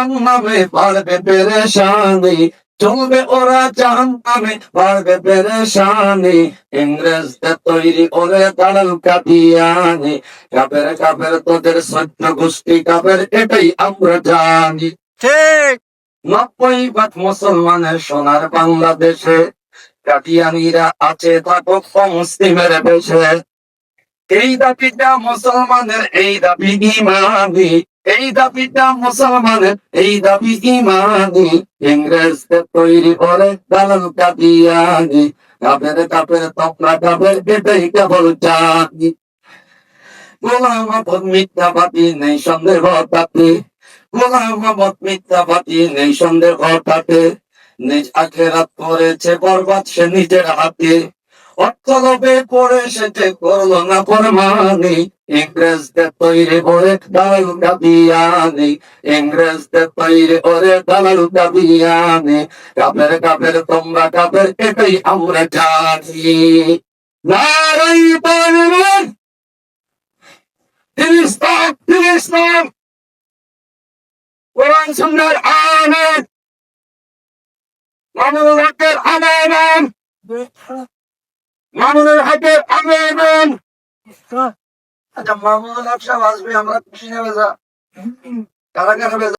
জাহান নামে বাড়বে পেরেশানি। চলবে ওরা জাহান নামে বাড়বে পেরেশানি। ইংরেজদের তৈরি করে দাঁড়াল কাদিয়ানি। কাপের কাপের তোদের সত্য গোষ্ঠী কাপের এটাই আমরা জানি। ঠিক। নব্বই ভাগ মুসলমানের সোনার বাংলাদেশে কাদিয়ানিরা আছে থাকুক মুসলিমের বেশে। এই দাবিটা মুসলমানের এই দাবি ইমানি। এই দাবিটা মুসলমানের, এই দাবি ইমানি। ইংরেজদের তৈরি করে দালাল কাদিয়ানি। কাপের কাপের তপলা কাপের এটাই কেবল জানি গোলাম মিথ্যাবাদী নেই সন্দেহ তাতে। গোলাম মিথ্যাবাদী নেই সন্দেহ তাতে। নিজ আখেরাত করেছে বরবাদ সে নিজের হাতে। অর্থ লোভে পড়ে সেটে করল না ফরমানি, ইংরেজদের তৈরি করে দালাল কাবিয়ানি ইংরেজদের তৈরি করে দালাল কাবিয়ানি কাপের কাপের তোমরা কাপের এটাই আমরা জানি। নারাই পারবেন ইসলাম কোরআন সুন্দর মামুনুল হকের আমেন আচ্ছা মামুনুল হক সাহেব আসবে আমরা খুশি নেবে যা কারা কারা